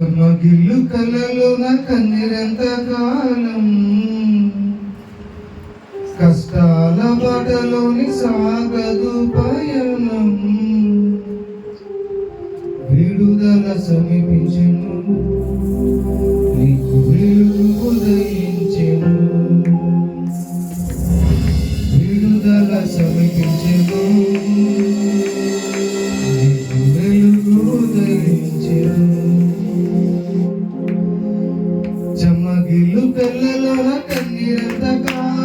మగిల్లు కలలో నా కన్నీరెంత కాలం? కష్టాల బాటలోని సాగదు పయనం. കാലം കണ്ണിരുന്ന കാലം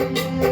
Música